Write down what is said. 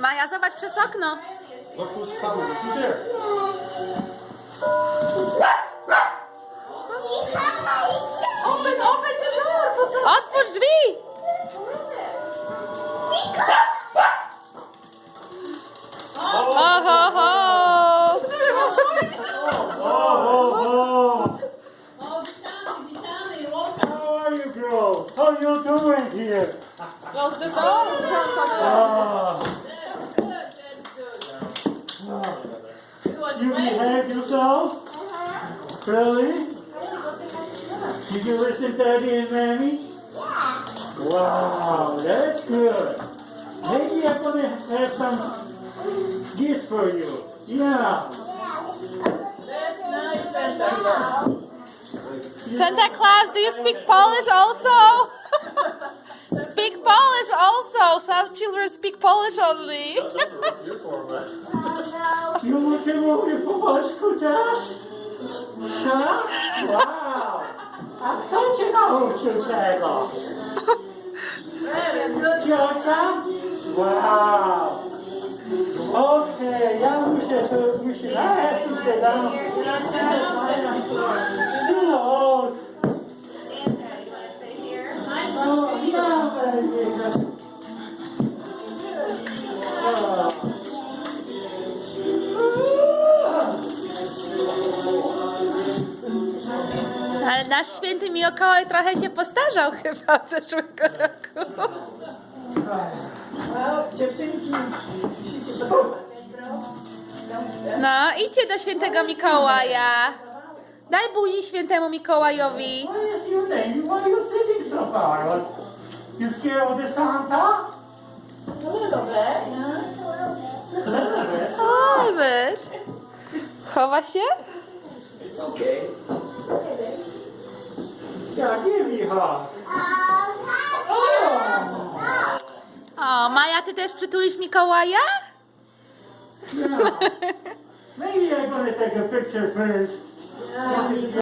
Maja, zobacz przez okno. Look who's coming. Who's here? Open, open the door for some. Otwórz drzwi! Ho! Vitali, welcome. How are you girls? How you doing here? Close the door. Ah, you behave yourself? Really? Did you listen Daddy and Mammy? Yeah. Wow, that's good. Maybe I'm gonna have some gifts for you. Yeah. That's nice, Santa Claus. Santa Claus, do you speak Polish also? speak Polish also. Some children speak Polish only. Ludzie mówię po polsku też? Tak? Wow! A kto cię nauczył tego? Ciocia? Wow! Okej, ja muszę, ja tu się dam. No, Nice no, Ale nasz święty Mikołaj trochę się postarzał chyba od zeszłego roku. Dziewczynki, musicie. No, idźcie do świętego Mikołaja. Daj buzi świętemu Mikołajowi. What is your name? Why are you sitting so far? What, you scared of the Santa? A little bit, yeah. A little bit. O, wiesz. Chowa się? It's okay. Yeah, give me a hug. O, Maja, ty też przytulisz Mikołaja? Yeah. Maybe I'm gonna take a picture first.